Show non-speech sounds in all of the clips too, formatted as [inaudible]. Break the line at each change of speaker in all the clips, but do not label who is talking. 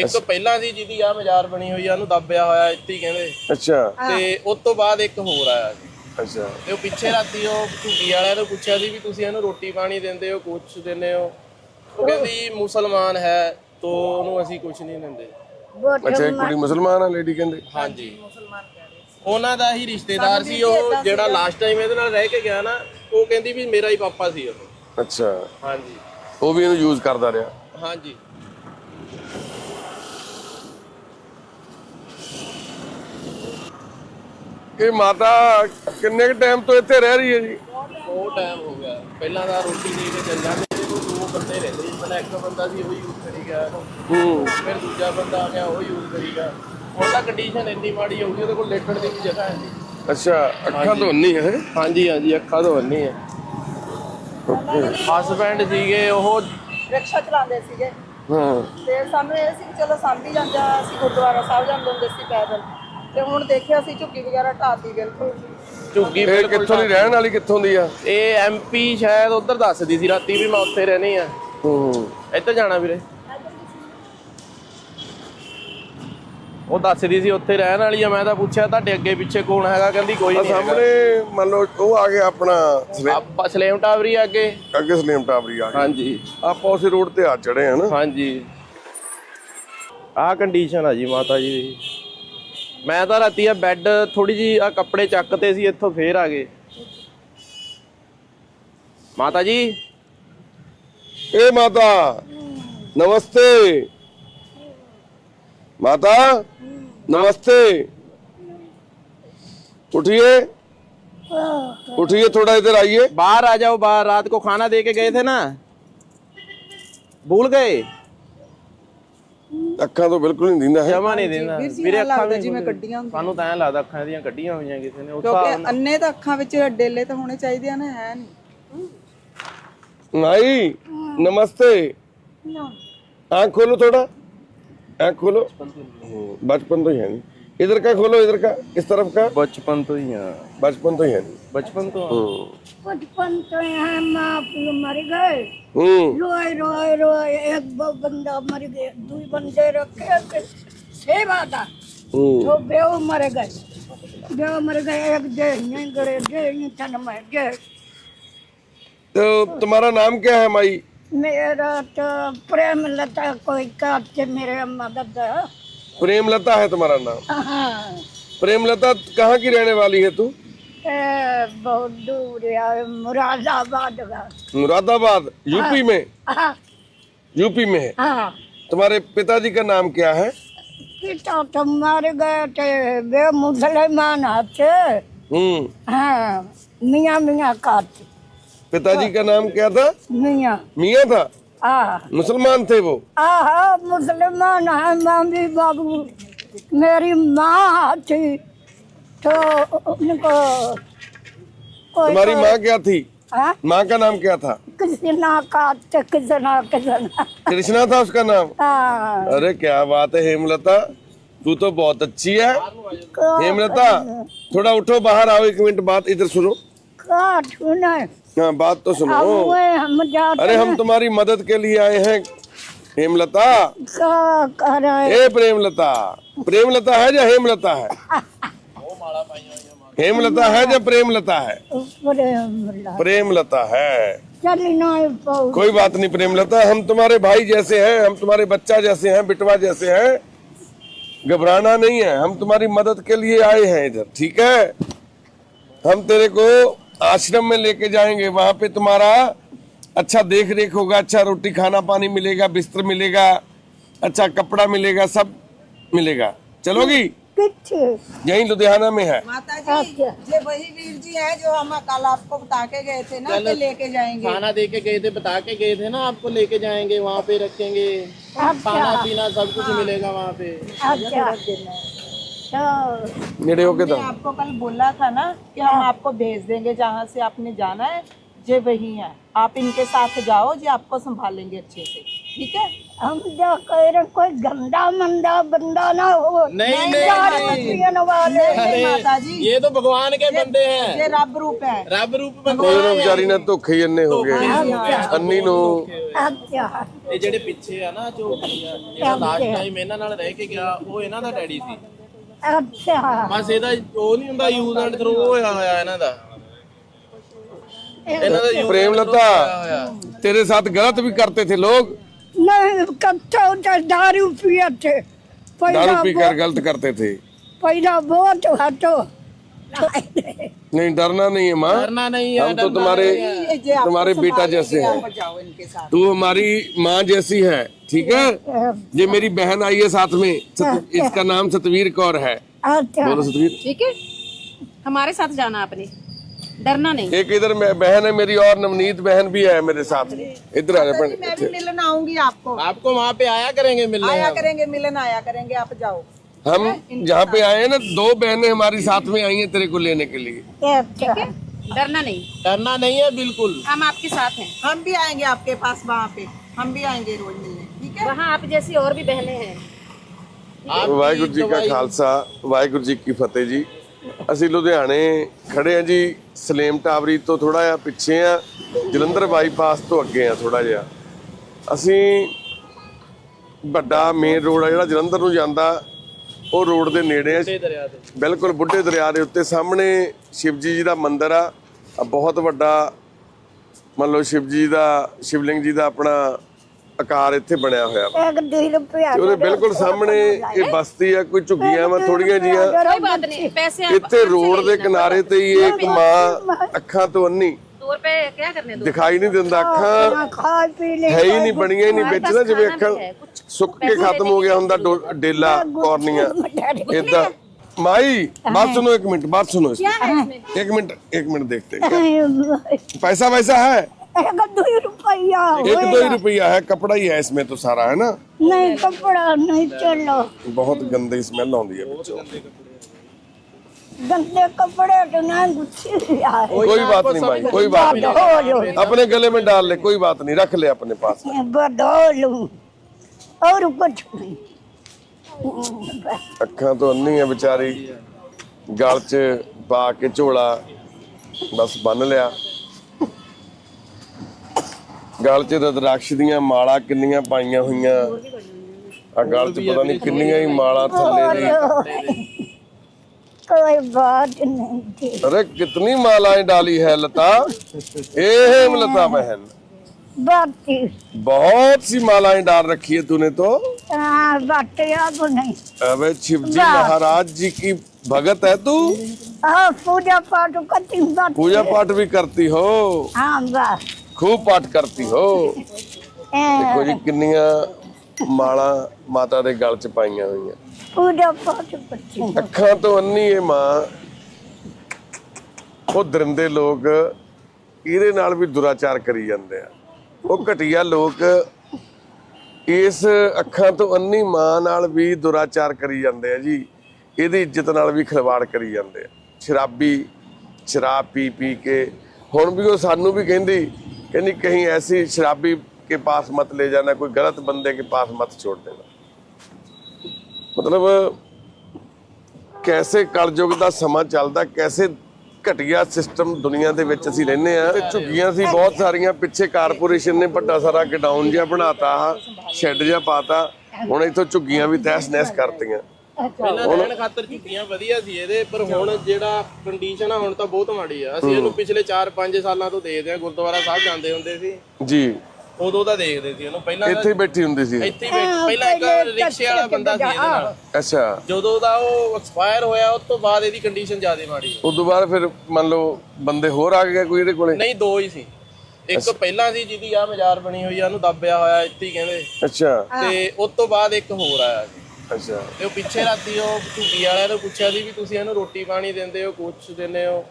ਇੱਕ ਪਹਿਲਾਂ ਸੀ ਜਿਹਦੀ ਆ ਮਜ਼ਾਰ ਬਣੀ ਹੋਈ ਆ ਉਹਨੂੰ ਦੱਬਿਆ ਹੋਇਆ ਇੱਥੇ ਹੀ ਕਹਿੰਦੇ।
ਅੱਛਾ।
ਤੇ ਉਸ ਤੋਂ ਬਾਅਦ ਇੱਕ ਹੋਰ ਆਇਆ ਜੀ।
ਅੱਛਾ।
ਤੇ ਉਹ ਪਿੱਛੇ ਰਾਤੀ ਉਹ ਝੁੱਗੀ ਵਾਲਿਆਂ ਨੂੰ ਪੁੱਛਿਆ ਸੀ ਵੀ ਤੁਸੀਂ ਇਹਨੂੰ ਰੋਟੀ ਪਾਣੀ ਦਿੰਦੇ ਹੋ ਕੁਛ ਦਿੰਦੇ ਹੋ? ਉਹ ਕਹਿੰਦੀ ਮੁਸਲਮਾਨ ਹੈ ਤੋਂ ਉਹਨੂੰ ਅਸੀਂ ਕੁਛ ਨਹੀਂ ਦਿੰਦੇ।
ਅੱਛਾ ਇਹ ਕੁੜੀ ਮੁਸਲਮਾਨ ਆ ਲੇਡੀ ਕਹਿੰਦੇ?
ਹਾਂਜੀ। ਉਹਨਾਂ ਦਾ ਹੀ ਰਿਸ਼ਤੇਦਾਰ ਸੀ ਉਹ ਜਿਹੜਾ ਲਾਸਟ ਟਾਈਮ ਇਹਦੇ ਨਾਲ ਰਹਿ ਕੇ ਗਿਆ ਨਾ ਉਹ ਕਹਿੰਦੀ ਵੀ ਮੇਰਾ ਹੀ ਪਾਪਾ ਸੀ ਉਹ।
ਅੱਛਾ।
ਹਾਂਜੀ।
ਉਹ ਵੀ ਇਹਨੂੰ ਯੂਜ਼ ਕਰਦਾ ਰਿਹਾ।
ਹਾਂਜੀ।
ਇਹ ਮਾਤਾ ਕਿੰਨੇ ਕ ਟਾਈਮ ਤੋਂ ਇੱਥੇ ਰਹਿ ਰਹੀ ਹੈ ਜੀ?
ਬਹੁਤ ਟਾਈਮ ਹੋ ਗਿਆ। ਪਹਿਲਾਂ ਤਾਂ ਰੋਟੀ ਦੇ ਕੇ ਚੱਲ ਜਾਂਦੇ ਸੀ ਉਹ ਦੋ ਬੰਦੇ ਰਹਿੰਦੇ ਸੀ। ਪਹਿਲਾਂ ਇੱਕ ਬੰਦਾ ਸੀ ਉਹ ਯੂਜ਼ ਕਰੀ ਗਿਆ।
ਹੂੰ।
ਫਿਰ ਦੂਜਾ ਬੰਦਾ ਆ ਗਿਆ ਉਹ ਯੂਜ਼ ਕਰੀ ਗਿਆ। ਹੁਣ ਤਾਂ ਕੰਡੀਸ਼ਨ ਇੰਨੀ ਮਾੜੀ ਹੋ ਗਈ ਉਹਦੇ ਕੋਲ ਲੇਟਣ ਦੀ ਵੀ ਜਗ੍ਹਾ ਹੈ ਨਹੀਂ।
ਅੱਛਾ ਅੱਖਾਂ ਤੋਂ ਨਹੀਂ ਹੈ
ਹਾਂਜੀ ਹਾਂਜੀ ਅੱਖਾਂ ਤੋਂ ਬੰਨੀ ਹੈ ਹਸਬੈਂਡ ਸੀਗੇ ਉਹ
ਰਿਕਸ਼ਾ ਚਲਾਉਂਦੇ ਸੀਗੇ।
ਹਾਂ।
ਤੇ ਸਾਨੂੰ ਇਹ ਸੀ ਕਿ ਚਲੋ ਸਾਂਭੀ ਜਾਂਦਾ ਅਸੀਂ ਗੁਰਦੁਆਰਾ ਸਾਹਿਬ ਜਾਂਦੇ ਹੁੰਦੇ ਸੀ ਪੈਦਲ। ਤੇ ਹੁਣ ਦੇਖਿਆ ਸੀ ਝੁੱਗੀ ਵਗੈਰਾ ਢਾਤੀ ਬਿਲਕੁਲ।
ਝੁੱਗੀ
ਇਹ
ਬਿਲਕੁਲ
ਕਿੱਥੋਂ ਦੀ ਰਹਿਣ ਵਾਲੀ ਕਿੱਥੋਂ ਦੀ ਆ?
ਇਹ ਐਮਪੀ ਸ਼ਾਇਦ ਉਧਰ ਦੱਸਦੀ ਸੀ ਰਾਤੀ ਵੀ ਮੈਂ ਉੱਥੇ ਰਹਿਣੀ ਆ।
ਹੂੰ
ਇੱਧਰ ਜਾਣਾ ਵੀਰੇ। ਉਹ ਦੱਸਦੀ ਸੀ ਉੱਥੇ ਰਹਿਣ ਵਾਲੀ ਆ ਮੈਂ ਤਾਂ ਪੁੱਛਿਆ ਤੁਹਾਡੇ ਅੱਗੇ ਪਿੱਛੇ ਕੌਣ ਹੈਗਾ ਕਹਿੰਦੀ ਕੋਈ
ਆ
ਨਹੀਂ
ਸਾਹਮਣੇ ਮੰਨ ਲਓ ਉਹ ਆ ਗਿਆ ਆਪਣਾ ਸਲੇ-
ਆਪਾਂ ਸਲੇਮ ਟਾਵਰੀ ਆ ਅੱਗੇ।
ਅੱਗੇ ਸਲੇਮ ਟਾਵਰੀ ਆ ਗਿਆ
ਹਾਂਜੀ।
ਆਪਾਂ ਉਸੇ ਰੋਡ ਤੇ ਆ ਚੜੇ ਆ ਨਾ।
ਹਾਂਜੀ। ਆਹ ਕੰਡੀਸ਼ਨ ਆ ਜੀ ਮਾਤਾ ਜੀ ਦੀ। ਮੈਂ ਤਾਂ ਰਾਤੀ ਆ ਬੈੱਡ ਥੋੜੀ ਜੀ ਆ ਕੱਪੜੇ ਚੱਕਤੇ ਸੀ ਇੱਥੋਂ ਫੇਰ ਆ ਗਏ ਮਾਤਾ ਜੀ
ए माता नमस्ते माता नमस्ते उठिए उठिए थोड़ा इधर आइए
बाहर आ जाओ बाहर रात को खाना दे के गए थे ना भूल गए
ਅੱਖਾਂ ਤੋਂ ਬਿਲਕੁਲ ਨਹੀਂ ਦਿੰਦਾ ਹੈ
ਜਮਾ ਨਹੀਂ ਦੇਣਾ
ਵੀਰ ਜੀ,
ਵੀਰੇ
ਐਂ
ਅੱਖਾਂ
ਲੱਗਦਾ
ਵੀ
ਜਿਵੇਂ ਕੱਢੀਆਂ ਹੁੰਦੀਆਂ।
ਸਾਨੂੰ ਤਾਂ ਐ ਲੱਗਦਾ ਅੱਖਾਂ ਦੀਆਂ ਕੱਢੀਆਂ ਹੋਈਆਂ ਕਿਸੇ ਨੇ ਉਸ ਹਿਸਾਬ
ਕਿਉਂਕਿ ਅੰਨੇ ਤਾਂ ਅੱਖਾਂ ਵਿੱਚ ਡੇਲੇ ਤਾਂ ਹੋਣੇ ਚਾਹੀਦੇ ਆ ਨਾ ਹੈ ਨਹੀਂ
भाई नमस्ते आँख खोलो थोड़ा आँख खोलो हम्म, बचपन तो ही है नहीं इधर का खोलो इधर का इस तरफ का
बचपन तो ही हाँ
बचपन तो ही है नहीं
बचपन तो
हम्म,
बचपन तो यहाँ माँ पियो मर गए।
हम्म।
रोए रोए रोए एक बंदा मर गए दो बंदे रखे थे सेवा था।
हम्म।
तो बेव मर गए। बेव मर गए एक दे नहीं गए दे नहीं तन में गए।
तो तुम्हारा नाम क्या है माई?
मेरा तो प्रेम लता कोई काट मेरे मदद है।
प्रेमलता है तुम्हारा नाम?
हाँ।
प्रेमलता कहाँ की रहने वाली है तू?
बहुत दूर है मुरादाबाद का
मुरादाबाद यूपी में?
हाँ।
यूपी में है?
हाँ।
तुम्हारे पिताजी का नाम क्या है?
पिता तो मर गए थे वे मुसलमान थे।
हम्म।
हाँ मियाँ मियाँ काट
पिताजी का नाम क्या था?
मियाँ।
मियाँ था? मुसलमान थे वो?
आहा मुसलमान है मामी बाबू। मेरी माँ थी। तो उनको
तुम्हारी माँ क्या थी?
हाँ?
माँ का नाम क्या था?
कृष्णा का कृष्णा कृष्णा।
कृष्णा था उसका नाम?
हाँ।
अरे क्या बात है हेमलता। तू तो बहुत अच्छी है। हेमलता थोड़ा उठो बाहर आओ एक मिनट बात इधर सुनो। हाँ बात तो सुनो।
हम
अरे हम तुम्हारी मदद के लिए आए हैं हेमलता। ए प्रेमलता। प्रेमलता है या हेमलता है? [laughs] हेमलता है या प्रेमलता है?
प्रेम
प्रेमलता है। कोई बात नहीं प्रेमलता। हम तुम्हारे भाई जैसे हैं हम तुम्हारे बच्चा जैसे हैं बिटवा जैसे हैं। घबराना नहीं है हम तुम्हारी मदद के लिए आए हैं इधर ठीक है? हम तेरे को आश्रम में लेके जाएँगे वहाँ पे तुम्हारा अच्छा देख रेख होगा अच्छा रोटी खाना पानी मिलेगा बिस्तर मिलेगा अच्छा कपड़ा मिलेगा सब मिलेगा। चलोगी? यही लुधियाना में है।
माता जी ये वही वीर जी है जो हम कल आपको बता के गए थे ना कि लेके जाएँगे।
खाना दे के गए थे बता के गए थे ना आपको लेके जाएँगे वहाँ पे रखेंगे। खाना पीना सब कुछ मिलेगा वहाँ पे।
अच्छा तो
नेड़े होके दो
आपको कल बोला था ना कि हम आपको भेज देंगे जहाँ से आपने जाना है ये वही है। आप इनके साथ जाओ जी आपको संभालेंगे अच्छे से ठीक है
हम जो कह रहे कोई गंदा मंदा बंदा ना हो
नहीं
चार
नहीं
बच्चियों वाले
नहीं माता जी
ये तो भगवान के बंदे हैं
ये रब रूप है
ਰੱਬ ਰੂਪ ਬੰਦੇ
ਉਹਨਾਂ ਵਿਚਾਰੀ ਨਾਲ ਧੋਖੇ ਹੀ ਇੰਨੇ ਹੋ ਗਏ ਅੰਨੀ ਨੂੰ
अच्छा
ਇਹ ਜਿਹੜੇ ਪਿੱਛੇ ਆ ਨਾ ਜੋ ਜਿਹੜਾ ਲਾਸਟ ਟਾਈਮ ਇਹਨਾਂ ਨਾਲ ਰਹਿ ਕੇ ਗਿਆ ਉਹ ਇਹਨਾਂ ਦਾ ਡੈਡੀ ਸੀ
अच्छा
ਬਸ ਇਹਦਾ ਉਹ ਨਹੀਂ ਹੁੰਦਾ ਯੂਜ਼ ਐਂਡ ਥਰੋ ਹੋਇਆ ਹੋਇਆ ਇਹਨਾਂ ਦਾ ਇਹਨਾਂ ਦਾ use प्रेमलता
तेरे साथ गलत भी करते थे लोग
दारू पिए थे
दारू
पीकर
गलत करते थे
पहला बहुत हटो
नहीं डरना नहीं है माँ
डरना नहीं है
हम तो तुम्हारे तुम्हारे बेटा जैसे हैं तू हमारी माँ जैसी है ठीक है ये मेरी बहन आई है साथ में इसका नाम सतवीर कौर है बोलो सतवीर
ठीक है हमारे साथ जाना आपने डरना नहीं
एक इधर मैं बहन है मेरी और नवनीत बहन भी है मेरे साथ इधर आ जा
मैं भी
भैन।
मिलन आऊंगी आपको
आपको वहाँ पे आया करेंगे मिलने
आया
हम।
करेंगे मिलन आया करेंगे आप जाओ
हम जहाँ पे आए हैं ना दो बहनें हमारी साथ में आई हैं तेरे को लेने के लिए
अच्छा
डरना नहीं
डरना नहीं है बिल्कुल
हम आपके साथ हैं
हम भी आएंगे आपके पास वहाँ पे हम भी आएंगे रोज मिलने ठीक है
वहाँ आप जैसी और भी बहनें हैं
आपकी
ਵਾਹਿਗੁਰੂ ਜੀ ਕਾ
दवाई-
ਖਾਲਸਾ ਵਾਹਿਗੁਰੂ ਜੀ ਕੀ ਫਤਿਹ ਜੀ ਅਸੀਂ ਲੁਧਿਆਣੇ ਖੜੇ ਆ ਜੀ ਸਲੇਮ ਟਾਵਰੀ ਤੋਂ ਥੋੜਾ ਜਿਹਾ ਪਿੱਛੇ ਆ ਜਲੰਧਰ ਬਾਈਪਾਸ ਤੋਂ ਅੱਗੇ ਆ ਥੋੜਾ ਜਿਹਾ। ਅਸੀਂ ਵੱਡਾ ਮੇਨ ਰੋਡ ਆ ਜਿਹੜਾ ਜਲੰਧਰ ਨੂੰ ਜਾਂਦਾ ਉਹ ਰੋਡ ਦੇ ਨੇੜੇ ਆ। ਬਿਲਕੁਲ ਬੁੱਢੇ ਦਰਿਆ ਦੇ ਉੱਤੇ ਸਾਹਮਣੇ ਸ਼ਿਵਜੀ ਜੀ ਦਾ ਮੰਦਿਰ ਆ। ਬਹੁਤ ਵੱਡਾ ਮੰਨ ਲਓ ਸ਼ਿਵਜੀ ਦਾ ਸ਼ਿਵਲਿੰਗ ਜੀ ਦਾ ਆਪਣਾ ਆਕਾਰ ਇੱਥੇ ਬਣਿਆ ਹੋਇਆ ਵਾ
एक दो रुपया
ਤੇ ਉਹਦੇ ਬਿਲਕੁਲ ਸਾਹਮਣੇ ਇਹ ਬਸਤੀ ਆ ਕੋਈ ਝੁੱਗੀਆਂ ਵਾ ਥੋੜੀਆਂ ਜੀਆਂ
कोई बात नहीं पैसे आप
ਇੱਥੇ ਰੋਡ ਦੇ ਕਿਨਾਰੇ ਤੇ ਹੀ ਇੱਕ ਮਾਂ ਅੱਖਾਂ ਤੋਂ ਅੰਨੀ
दो रुपए क्या करने दो
ਦਿਖਾਈ ਨਹੀਂ ਦਿੰਦਾ ਅੱਖਾਂ
ना खा पी ले
ਹੈ ਹੀ ਨਹੀਂ ਬਣੀਆਂ ਹੀ ਨਹੀਂ ਵਿੱਚ ਨਾ ਜਿਵੇਂ ਅੱਖਾਂ ਸੁੱਕ ਕੇ ਖਤਮ ਹੋ ਗਿਆ ਹੁੰਦਾ ਡੋ- ਡੇਲਾ ਕੌਰਨੀਆਂ ਇਦਾਂ ਮਾਈ ਬਾਤ सुनो एक मिनट बात सुनो इसकी।
क्या है इसमें
एक मिनट एक मिनट देखते हैं पैसा वैसा है
ਹੈਗਾ 2 ਰੁਪਈਆ
एक दो ही ਹੋਏਗਾ रुपया है कपड़ा ही है इसमें तो सारा है ना
ਨਹੀਂ ਕੱਪੜਾ ਨਹੀਂ ਚਲੋ
बहुत गंदी स्मेल आती है बच्चों
ਗੰਦੇ ਕੱਪੜੇ ਤੋਂ ਨਾ ਗੁੱਸੇ ਯਾਰ
कोई बात नहीं भाई कोई बात नहीं
ਬਦੋ ਲੂ
अपने गले में डाल ले कोई बात नहीं रख ले अपने पास
ਬਦੋ ਲੂ ਔਰ ਕੁਛ ਨਹੀਂ
ਅੱਖਾਂ ਤੋਂ ਅੰਨੀ ਹੈ ਵਿਚਾਰੀ ਗਲ 'ਚ ਪਾ ਕੇ ਝੋਲਾ ਬਸ ਬੰਨ ਲਿਆ ਗਲ 'ਚ ਰਦਰਾਕਸ਼ ਦੀਆਂ ਮਾਲਾ ਕਿੰਨੀਆਂ ਪਾਈਆਂ ਹੋਈਆਂ ਆ ਗਲ 'ਚ ਪਤਾ ਨਹੀਂ ਕਿੰਨੀਆਂ ਹੀ ਮਾਲਾ ਥੱਲੇ ਦੀ
कोई बात नहीं थी
अरे कितनी मालाएं डाली है लता ए लता बहन
बात थी
बहुत सी मालाएं डाल रखी है तूने तो
हाँ बात याद नहीं
अबे शिवजी
वाह।
महाराज जी की भगत है तू
हाँ पूजा पाठ करती बात
पूजा पाठ भी करती हो
हाँ बस
ਖੂਬ ਪਾਠ ਕਰਤੀ
ਹੋ।
ਦੇਖੋ ਜੀ ਕਿੰਨੀਆਂ ਮਾਲਾ ਮਾਤਾ ਦੇ ਗਲ 'ਚ ਪਾਈਆਂ ਹੋਈਆਂ।
ਪੂਰਾ ਪਾਠ ਬੱਚੀ।
ਅੱਖਾਂ ਤੋਂ ਅੰਨੀ ਇਹ ਮਾਂ ਉਹ ਦਰਿੰਦੇ ਲੋਕ ਇਹਦੇ ਨਾਲ ਵੀ ਦੁਰਾਚਾਰ ਕਰੀ ਜਾਂਦੇ ਆ। ਉਹ ਘਟੀਆ ਲੋਕ ਇਸ ਅੱਖਾਂ ਤੋਂ ਅੰਨੀ ਮਾਂ ਨਾਲ ਵੀ ਦੁਰਾਚਾਰ ਕਰੀ ਜਾਂਦੇ ਆ ਜੀ। ਇਹਦੀ ਇੱਜ਼ਤ ਨਾਲ ਵੀ ਖਿਲਵਾੜ ਕਰੀ ਜਾਂਦੇ ਆ। ਸ਼ਰਾਬੀ ਸ਼ਰਾਬ ਪੀ ਪੀ ਕੇ ਹੁਣ ਵੀ ਉਹ ਸਾਨੂੰ ਵੀ ਕਹਿੰਦੀ ਕਹਿੰਦੀ ਕਹੀਂ ਐਸੀ ਸ਼ਰਾਬੀ के पास मत ले जाना कोई गलत बंदे के पास मत छोड़ देना ਮਤਲਬ ਕੈਸੇ ਕਲਯੁਗ ਦਾ ਸਮਾਂ ਚੱਲਦਾ ਕੈਸੇ ਘਟੀਆ ਸਿਸਟਮ ਦੁਨੀਆ ਦੇ ਵਿੱਚ ਅਸੀਂ ਰਹਿੰਦੇ ਆ ਤੇ ਝੁੱਗੀਆਂ ਸੀ ਬਹੁਤ ਸਾਰੀਆਂ ਪਿੱਛੇ ਕਾਰਪੋਰੇਸ਼ਨ ਨੇ ਵੱਡਾ ਸਾਰਾ ਗਡਾਊਨ ਜਿਹਾ ਬਣਾਤਾ ਆ ਸ਼ੈੱਡ ਜਿਹਾ ਪਾਤਾ ਹੁਣ ਇੱਥੋਂ ਝੁੱਗੀਆਂ ਵੀ ਤਹਿਸ ਨਹਿਸ ਕਰਤੀਆਂ
ਪਹਿਲਾਂ ਰਹਿਣ ਖਾਤਰ ਝੁੱਗੀਆਂ ਵਧੀਆ ਸੀ ਇਹਦੇ ਪਰ ਹੁਣ ਜਿਹੜਾ ਕੰਡੀਸ਼ਨ ਆ ਹੁਣ ਤਾਂ ਬਹੁਤ ਮਾੜੀ ਆ। ਅਸੀਂ ਇਹਨੂੰ ਪਿਛਲੇ 4-5 ਸਾਲਾਂ ਤੋਂ ਦੇਖਦੇ ਆ ਗੁਰਦੁਆਰਾ ਸਾਹਿਬ ਜਾਂਦੇ ਹੁੰਦੇ ਸੀ।
ਜੀ।
ਉਦੋਂ ਤਾਂ ਦੇਖਦੇ ਸੀ ਇਹਨੂੰ ਪਹਿਲਾਂ
ਇੱਥੇ ਹੀ ਬੈਠੀ ਹੁੰਦੀ ਸੀ।
ਇੱਥੇ ਹੀ ਬੈਠ- ਪਹਿਲਾਂ ਇੱਕ ਰਿਕਸ਼ੇ ਵਾਲਾ ਬੰਦਾ ਸੀ ਇਹਦੇ ਨਾਲ।
ਅੱਛਾ।
ਜਦੋਂ ਦਾ ਉਹ ਐਕਸਪਾਇਰ ਹੋਇਆ ਉਸ ਤੋਂ ਬਾਅਦ ਇਹਦੀ ਕੰਡੀਸ਼ਨ ਜ਼ਿਆਦਾ ਮਾੜੀ
ਉਸ ਤੋਂ ਬਾਅਦ ਫਿਰ ਮੰਨ ਲਓ ਬੰਦੇ ਹੋਰ ਆ ਗਏ ਕੋਈ ਇਹਦੇ ਕੋਲੇ?
ਨਹੀਂ ਦੋ ਹੀ ਸੀ। ਇੱਕ ਪਹਿਲਾਂ ਸੀ ਜਿਹਦੀ ਆ ਮਜ਼ਾਰ ਬਣੀ ਹੋਈ ਆ ਉਹਨੂੰ ਦੱਬਿਆ ਹੋਇਆ ਇੱਥੇ ਹੀ ਕਹਿੰਦੇ।
ਅੱਛਾ।
ਤੇ ਉਸ ਤੋਂ ਬਾਅਦ ਇੱਕ ਹੋਰ ਆਇਆ ਸੀ।
ਅੱਛਾ।
ਤੇ ਉਹ ਪਿੱਛੇ ਰਾਤੀ ਉਹ ਝੁੱਗੀ ਵਾਲਿਆਂ ਨੂੰ ਪੁੱਛਿਆ ਸੀ ਵੀ ਤੁਸੀਂ ਇਹਨੂੰ ਰੋਟੀ ਪਾਣੀ ਦਿੰਦੇ ਹੋ ਕੁਛ ਦਿੰਦੇ ਹੋ?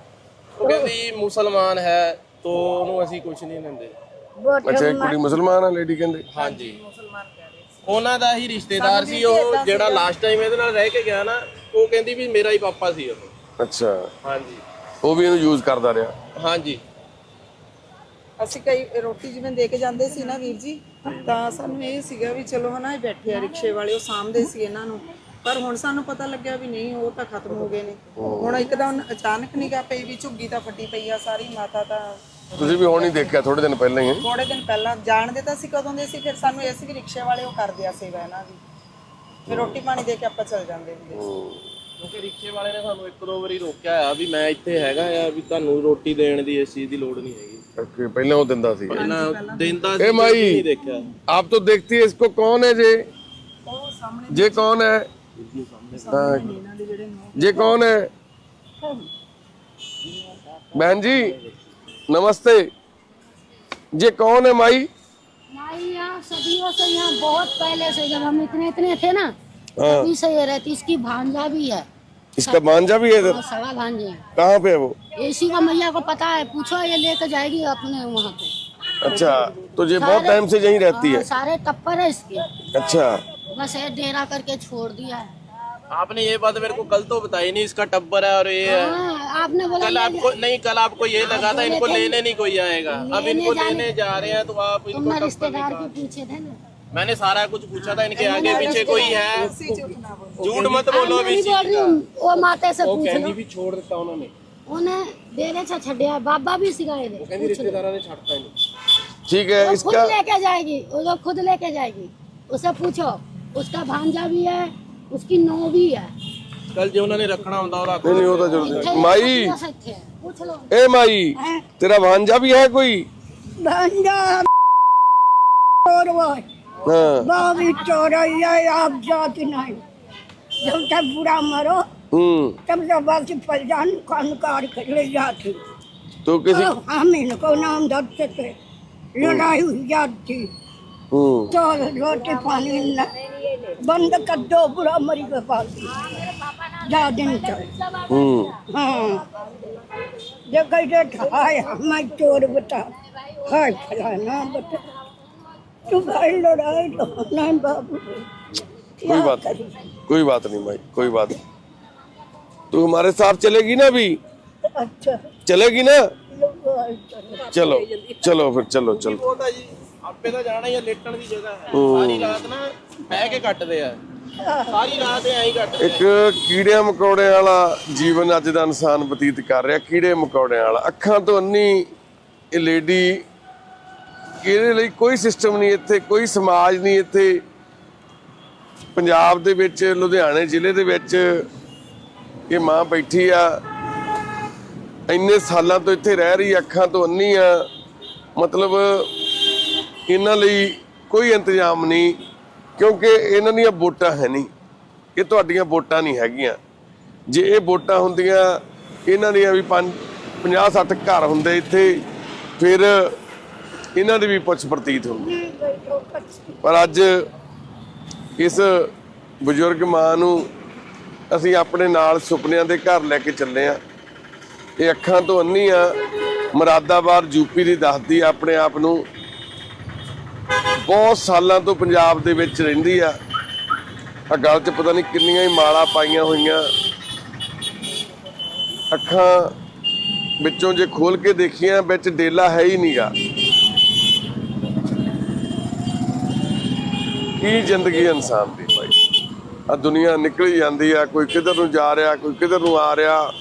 ਉਹ ਕਹਿੰਦੀ ਮੁਸਲਮਾਨ ਹੈ ਤੋਂ ਉਹਨੂੰ ਅਸੀਂ ਕੁਛ ਨਹੀਂ ਦਿੰਦੇ।
ਅੱਛਾ ਇਹ ਕੁੜੀ ਮੁਸਲਮਾਨ। ਆ ਲੇਡੀ ਕਹਿੰਦੇ?
ਹਾਂਜੀ। ਉਹਨਾਂ ਦਾ ਹੀ ਰਿਸ਼ਤੇਦਾਰ ਸੀ ਉਹ ਜਿਹੜਾ ਲਾਸਟ ਟਾਈਮ ਇਹਦੇ ਨਾਲ ਰਹਿ ਕੇ ਗਿਆ ਨਾ ਉਹ ਕਹਿੰਦੀ ਵੀ ਮੇਰਾ ਹੀ ਪਾਪਾ ਸੀ ਉਹ।
ਅੱਛਾ।
ਹਾਂਜੀ।
ਉਹ ਵੀ ਇਹਨੂੰ ਯੂਜ਼ ਕਰਦਾ ਰਿਹਾ।
ਹਾਂਜੀ।
ਅਸੀਂ ਕਈ ਰੋਟੀ ਜਿਵੇਂ ਦੇ ਕੇ ਜਾਂਦੇ ਸੀ ਨਾ ਵੀਰ ਜੀ ਤਾਂ ਸਾਨੂੰ ਇਹ ਸੀਗਾ ਵੀ ਚਲੋ ਹਨਾ ਇਹ ਬੈਠੇ ਆ ਰਿਕਸ਼ੇ ਵਾਲੇ ਉਹ ਸਾਂਭਦੇ ਸੀ ਇਹਨਾਂ ਨੂੰ। ਪਰ ਹੁਣ ਸਾਨੂੰ ਪਤਾ ਲੱਗਿਆ ਵੀ ਨਹੀਂ ਉਹ ਤਾਂ ਖਤਮ ਹੋ ਗਏ ਨੇ। ਹੁਣ ਇੱਕਦਮ ਅਚਾਨਕ ਨਿਗਾ ਪਈ ਵੀ ਝੁੱਗੀ ਤਾਂ ਫੱਟੀ ਪਈ ਆ ਸਾਰੀ ਮਾਤਾ ਤਾਂ
ਤੁਸੀਂ ਵੀ ਹੁਣ ਹੀ ਦੇਖਿਆ ਥੋੜੇ ਦਿਨ ਪਹਿਲਾਂ ਹੀ।
ਥੋੜੇ ਦਿਨ ਪਹਿਲਾਂ ਜਾਣਦੇ ਤਾਂ ਸੀ ਕਦੋਂ ਦੇ ਸੀ ਫਿਰ ਸਾਨੂੰ ਇਹ ਸੀ ਵੀ ਰਿਕਸ਼ੇ ਵਾਲੇ ਉਹ ਕਰਦੇ ਆ ਸੇਵਾ ਇਹਨਾਂ ਦੀ। ਫਿਰ ਰੋਟੀ ਪਾਣੀ ਦੇ ਕੇ ਆਪਾਂ ਚਲ ਜਾਂਦੇ ਹੁੰਦੇ ਸੀ।
ਕਿਉਂਕਿ ਰਿਕਸ਼ੇ ਵਾਲੇ ਨੇ ਸਾਨੂੰ ਇੱਕ ਦੋ ਵਾਰੀ ਰੋਕਿਆ ਆ ਵੀ ਮੈਂ ਇੱਥੇ ਹੈਗਾ ਆ ਵੀ ਤੁਹਾਨੂੰ ਰੋਟੀ ਦੇਣ ਦੀ ਇਸ ਚੀਜ਼ ਦੀ ਲੋੜ ਨਹੀਂ ਹੈਗੀ।
ਓਕੇ ਪਹਿਲਾਂ ਉਹ ਦਿੰਦਾ ਸੀ
ਪਹਿਲਾਂ ਦਿੰਦਾ
ए माई
ਨਹੀਂ ਦੇਖਿਆ
आप तो देखती है इसको कौन है जे
ਉਹ ਸਾਹਮਣੇ
ये कौन है
ਇਹਨਾਂ ਦੇ ਜਿਹੜੇ ਨੌ
ये कौन है बहन जी नमस्ते ये कौन है माई
माई यहाँ सदियों से यहाँ बहुत पहले से जब हम इतने इतने थे ना
हाँ
तभी से ये रहती इसकी भांजा भी है
इसका मांझा भी है इधर?
सगा भांजे हैं।
कहाँ पे है वो?
इसी का मैया को पता है पूछो ये लेकर जाएगी अपने वहाँ पे।
अच्छा तो ये बहुत टाइम से यहीं रहती
हाँ,
है
सारे टप्पर है इसके।
अच्छा।
बस ये डेरा करके छोड़ दिया है।
आपने ये बात मेरे को कल तो बताई नहीं इसका टब्बर है और ये है।
हाँ, आपने बोला
कल
ले
आपको नहीं कल आपको ये लगा था इनको लेने नहीं कोई आएगा। अब
लेने
इनको
जाने-
लेने जा रहे हैं तो आप
तुम
इनको टब्बर
रिश्तेदार
निकाल-
के पूछे थे ना।
मैंने सारा कुछ पूछा था इनके आगे पीछे कोई है
ਸੀ ਝੂਠ ਨਾ ਬੋਲੋ
झूठ मत बोलो
मैं
अभी
नहीं बोल रही हूँ वो माते से पूछ लो
भी छोड़ देता उन्होंने
उन्हें डेरे से छड़िया बाबा भी सिखाए थे पूछ लो
रिश्तेदारों ने छाड़ता ही नहीं
ठीक है
वो खुद
इसका
लेके जाएगी वो लोग खुद लेके जाएगी उससे पूछो उसका भांजा भी है उसकी नौ भी है
कल जो उन्होंने रखना होता और
नहीं नहीं होता जरूर माई
सकते हैं पूछ लो
ए माई तेरा भांजा भी है कोई
भांजा चोरवा
हाँ
बाबी चोरैया आप जाति नहीं जब तक बुरा मरो
हम्म
तब तक बस पहचान कानकार कर ले जाती
तो किसी
तो हम इनको नाम धरते थे लड़ाई हुई जाती
हम्म
तो रोटी पानी न बंद कर दो बुरा मरी के पास जा दिन तक
हम्म
हाँ जो कहते हाय मैं चोर बता हाय फलाना बता तू भाई लड़ाई तो नहीं बाबू
कोई बात कोई बात नहीं भाई कोई बात नहीं। तू हमारे साथ चलेगी ना अभी
अच्छा
चलेगी ना
चलो
चलो चलो फिर चलो चलो
ਪਤਾ ਜੀ ਆਪੇ ਤਾਂ ਜਾਣਾ ਹੀ ਆ ਲੇਟਣ ਦੀ ਜਗ੍ਹਾ ਹੈ ਸਾਰੀ ਰਾਤ ਨਾ ਬਹਿ ਕੇ ਕੱਟਦੇ ਆ ਸਾਰੀ ਰਾਤ ਐਂ ਹੀ ਕੱਟਦੇ
ਇੱਕ ਕੀੜਿਆਂ ਮਕੌੜਿਆਂ ਵਾਲਾ ਜੀਵਨ ਅੱਜ ਦਾ ਇਨਸਾਨ ਬਤੀਤ ਕਰ ਰਿਹਾ ਕੀੜੇ ਮਕੌੜਿਆਂ ਵਾਲਾ ਅੱਖਾਂ ਤੋਂ ਅੰਨੀ ਇਹ ਲੇਡੀ ਇਹਦੇ ਲਈ ਕੋਈ ਸਿਸਟਮ ਨਹੀਂ ਇੱਥੇ, ਕੋਈ ਸਮਾਜ ਨਹੀਂ ਇੱਥੇ। ਪੰਜਾਬ ਦੇ ਵਿੱਚ, ਲੁਧਿਆਣੇ ਜ਼ਿਲ੍ਹੇ ਦੇ ਵਿੱਚ ਇਹ ਮਾਂ ਬੈਠੀ ਆ। ਇੰਨੇ ਸਾਲਾਂ ਤੋਂ ਇੱਥੇ ਰਹਿ ਰਹੀ, ਅੱਖਾਂ ਤੋਂ ਅੰਨੀ ਆ ਮਤਲਬ ਇਹਨਾਂ ਲਈ ਕੋਈ ਇੰਤਜ਼ਾਮ ਨਹੀਂ, ਕਿਉਂਕਿ ਇਹਨਾਂ ਦੀਆਂ ਵੋਟਾਂ ਹੈ ਨਹੀਂ। ਇਹ ਤੁਹਾਡੀਆਂ ਵੋਟਾਂ ਨਹੀਂ ਹੈਗੀਆਂ। ਜੇ ਇਹ ਵੋਟਾਂ ਹੁੰਦੀਆਂ, ਇਹਨਾਂ ਦੀਆਂ ਵੀ 50 60 ਘਰ ਹੁੰਦੇ ਇੱਥੇ, ਫਿਰ ਇਹਨਾਂ ਦੀ ਵੀ ਪੁੱਛ ਪ੍ਰਤੀਤ ਹੁੰਦੀ ਪਰ ਅੱਜ ਇਸ ਬਜ਼ੁਰਗ ਮਾਂ ਨੂੰ ਅਸੀਂ ਆਪਣੇ ਨਾਲ ਸੁਪਨਿਆਂ ਦੇ ਘਰ ਲੈ ਕੇ ਚੱਲੇ ਆ ਇਹ ਅੱਖਾਂ ਤੋਂ ਅੰਨੀ ਆ ਮੁਰਾਦਾਬਾਦ ਯੂਪੀ ਦੀ ਦੱਸਦੀ ਆਪਣੇ ਆਪ ਨੂੰ। ਬਹੁਤ ਸਾਲਾਂ ਤੋਂ ਪੰਜਾਬ ਦੇ ਵਿੱਚ ਰਹਿੰਦੀ ਆ। ਆ ਗਲ 'ਚ ਪਤਾ ਨਹੀਂ ਕਿੰਨੀਆਂ ਹੀ ਮਾਲਾ ਪਾਈਆਂ ਹੋਈਆਂ। ਅੱਖਾਂ ਵਿੱਚੋਂ ਜੇ ਖੋਲ ਕੇ ਦੇਖੀਆਂ ਵਿੱਚ ਡੇਲਾ ਹੈ ਹੀ ਨਹੀਂਗਾ ਕੀ ਜ਼ਿੰਦਗੀ ਇਨਸਾਨ ਦੀ ਭਾਈ? ਆ ਦੁਨੀਆ ਨਿਕਲੀ ਜਾਂਦੀ ਆ, ਕੋਈ ਕਿਧਰ ਨੂੰ ਜਾ ਰਿਹਾ, ਕੋਈ ਕਿਧਰ ਨੂੰ ਆ ਰਿਹਾ,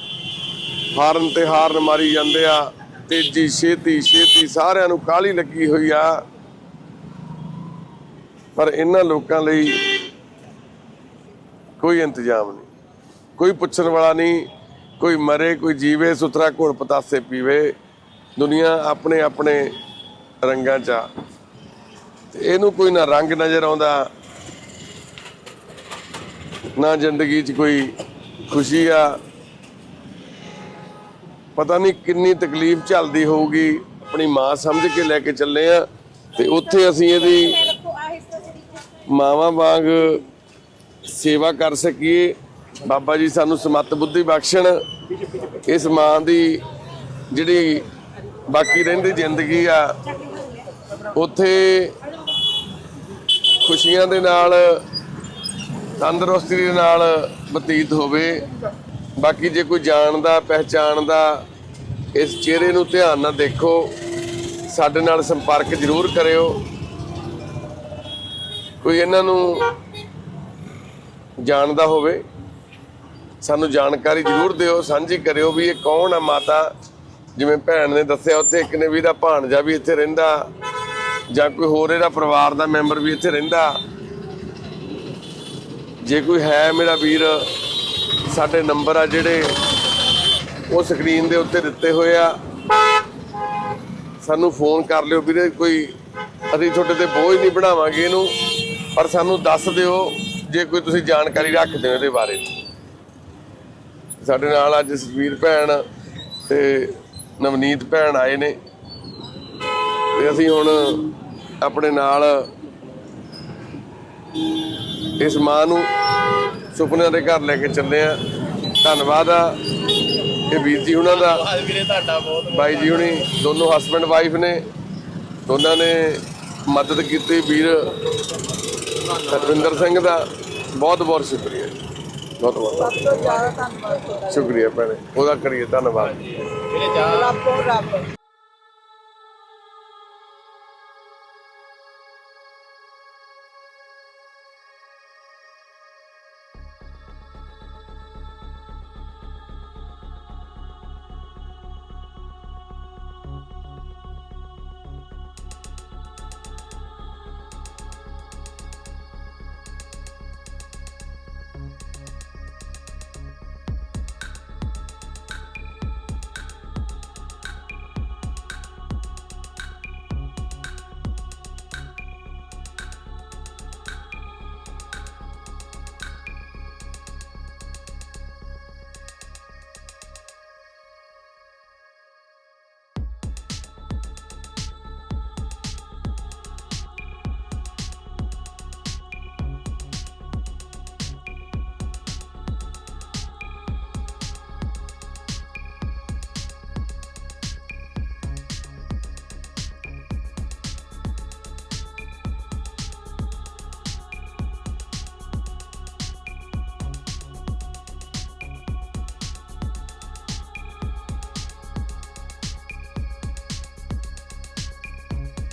ਹਾਰਨ ਤੇ ਹਾਰਨ ਮਾਰੀ ਜਾਂਦੇ ਆ, ਤੇਜ਼ੀ, ਛੇਤੀ ਛੇਤੀ ਸਾਰਿਆਂ ਨੂੰ ਕਾਲੀ ਲੱਗੀ ਹੋਈ ਆ। ਪਰ ਇਹਨਾਂ ਲੋਕਾਂ ਲਈ ਕੋਈ ਇੰਤਜ਼ਾਮ ਨਹੀਂ, ਕੋਈ ਪੁੱਛਣ ਵਾਲਾ ਨਹੀਂ, ਕੋਈ ਮਰੇ, ਕੋਈ ਜੀਵੇ, ਸੁਥਰਾ ਘੋੜ ਪਤਾਸੇ ਪੀਵੇ, ਦੁਨੀਆ ਆਪਣੇ ਆਪਣੇ ਰੰਗਾਂ 'ਚ ਆ। ਤੇ ਇਹਨੂੰ ਕੋਈ ਨਾ ਰੰਗ ਨਜ਼ਰ ਆਉਂਦਾ, ਨਾ ਜ਼ਿੰਦਗੀ 'ਚ ਕੋਈ ਖੁਸ਼ੀ ਆ। ਪਤਾ ਨਹੀਂ ਕਿੰਨੀ ਤਕਲੀਫ ਝੱਲਦੀ ਹੋਊਗੀ, ਆਪਣੀ ਮਾਂ ਸਮਝ ਕੇ ਲੈ ਕੇ ਚੱਲੇ ਆ ਤੇ ਉੱਥੇ ਅਸੀਂ ਇਹਦੀ ਮਾਵਾਂ ਵਾਂਗ ਸੇਵਾ ਕਰ ਸਕੀਏ। ਬਾਬਾ ਜੀ ਸਾਨੂੰ ਸਮੱਤ ਬੁੱਧੀ ਬਖਸ਼ਣ, ਇਸ ਮਾਂ ਦੀ ਜਿਹੜੀ ਬਾਕੀ ਰਹਿੰਦੀ ਜ਼ਿੰਦਗੀ ਆ, ਉੱਥੇ ਖੁਸ਼ੀਆਂ ਦੇ ਨਾਲ, ਤੰਦਰੁਸਤੀ ਦੇ ਨਾਲ ਬਤੀਤ ਹੋਵੇ। ਬਾਕੀ ਜੇ ਕੋਈ ਜਾਣਦਾ, ਪਹਿਚਾਣਦਾ, ਇਸ ਚਿਹਰੇ ਨੂੰ ਧਿਆਨ ਨਾਲ ਦੇਖੋ, ਸਾਡੇ ਨਾਲ ਸੰਪਰਕ ਜ਼ਰੂਰ ਕਰਿਓ। ਕੋਈ ਇਹਨਾਂ ਨੂੰ ਜਾਣਦਾ ਹੋਵੇ, ਸਾਨੂੰ ਜਾਣਕਾਰੀ ਜ਼ਰੂਰ ਦਿਓ, ਸਾਂਝੀ ਕਰਿਓ ਵੀ ਇਹ ਕੌਣ ਆ ਮਾਤਾ? ਜਿਵੇਂ ਭੈਣ ਨੇ ਦੱਸਿਆ, ਉੱਥੇ ਇੱਕ ਨੇ ਵੀ ਇਹਦਾ ਭਾਣਜਾ ਵੀ ਇੱਥੇ ਰਹਿੰਦਾ। ਜਾਂ ਕੋਈ ਹੋਰ ਇਹਦਾ ਪਰਿਵਾਰ ਦਾ ਮੈਂਬਰ ਵੀ ਇੱਥੇ ਰਹਿੰਦਾ। ਜੇ ਕੋਈ ਹੈ ਮੇਰਾ ਵੀਰ, ਸਾਡੇ ਨੰਬਰ ਆ ਜਿਹੜੇ, ਉਹ ਸਕਰੀਨ ਦੇ ਉੱਤੇ ਦਿੱਤੇ ਹੋਏ ਆ। ਸਾਨੂੰ ਫੋਨ ਕਰ ਲਿਓ ਵੀਰੇ, ਕੋਈ ਅਸੀਂ ਤੁਹਾਡੇ ਤੇ ਬੋਝ ਨਹੀਂ ਬਣਾਵਾਂਗੇ ਇਹਨੂੰ, ਪਰ ਸਾਨੂੰ ਦੱਸ ਦਿਓ, ਜੇ ਕੋਈ ਤੁਸੀਂ ਜਾਣਕਾਰੀ ਰੱਖਦੇ ਹੋ ਇਹਦੇ ਬਾਰੇ। ਸਾਡੇ ਨਾਲ ਅੱਜ ਜਸਵੀਰ ਭੈਣ ਤੇ ਨਵਨੀਤ ਭੈਣ ਆਏ ਨੇ। ਤੇ ਅਸੀਂ ਹੁਣ ਆਪਣੇ ਨਾਲ ਇਸ ਮਾਂ ਨੂੰ ਸੁਪਨਿਆਂ ਦੇ ਘਰ ਲੈ ਕੇ ਚੱਲੇ ਆ। ਧੰਨਵਾਦ ਆ। ਇਹ ਵੀਰ ਜੀ ਉਹਨਾਂ ਦਾ।
ਅੱਜ ਵੀਰੇ ਤੁਹਾਡਾ ਬਹੁਤ
ਬਾਈ ਜੀ ਹੁਣੀ ਦੋਨੋਂ ਹਸਬੰਡ ਵਾਈਫ ਨੇ। ਦੋਨਾਂ ਨੇ ਮਦਦ ਕੀਤੀ ਵੀਰ ਹਰਵਿੰਦਰ ਸਿੰਘ ਦਾ। ਬਹੁਤ ਬਹੁਤ ਸ਼ੁਕਰੀਆ। ਬਹੁਤ ਬਹੁਤ।
ਸਭ ਤੋਂ ਜ਼ਿਆਦਾ ਧੰਨਵਾਦ
ਸ਼ੁਕਰੀਆ ਭੈਣੇ। ਉਹਦਾ ਕਰੀਏ ਧੰਨਵਾਦ।
ਵੀਰੇ ਜਾ
ਰੱਬੋ ਰੱਬ।